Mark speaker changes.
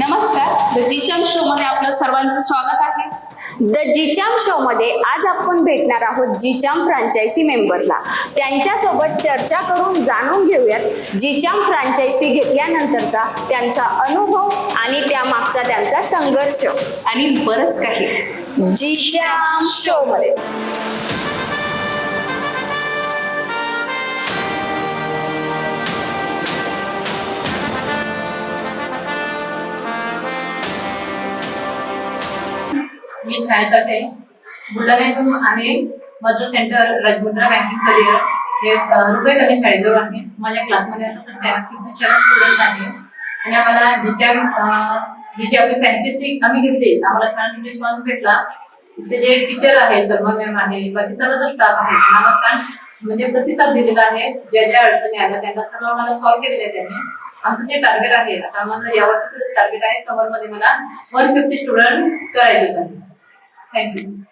Speaker 1: नमस्कार. The जिचम show मध्ये आपलं सर्वांचं स्वागत आहे.
Speaker 2: द जिचाम शो मध्ये आज आपण भेटणार आहोत जिचाम फ्रांचायसी मेंबरला त्यांच्यासोबत चर्चा करून जाणून घेऊयात. जिचाम फ्रांचायसी घेतल्यानंतरचा त्यांचा अनुभव आणि त्यामागचा त्यांचा संघर्ष.
Speaker 1: आणि बरंच काही.
Speaker 2: जिचाम शो मध्ये.
Speaker 3: मी छाया चाटे बुलढाणा येथून आहे माझं सेंटर राजमुद्रा बँकिंग करिअर हे रुपये कन्या शाळेजवळ आहे. माझ्या क्लासमध्ये आता सध्या फिफ्टी सेवन स्टुडंट आहे. आणि आम्हाला जिच्या ही जी आपली फ्रँचायसी आम्ही घेतली आम्हाला छान रिस्पॉन्स भेटला. तिथे जे टीचर आहे सर्व मॅम आहे बाकी सर्व जो स्टाफ आहे आम्हाला छान म्हणजे प्रतिसाद दिलेला आहे. ज्या ज्या अडचणी आल्या त्यांना सर्व आम्हाला सॉल्व्ह केलेले आहे त्यांनी. आमचं जे टार्गेट आहे आता माझं या वर्षाचं टार्गेट आहे समरमध्ये मला वन फिफ्टी स्टुडंट करायचेच आहे. Thank you.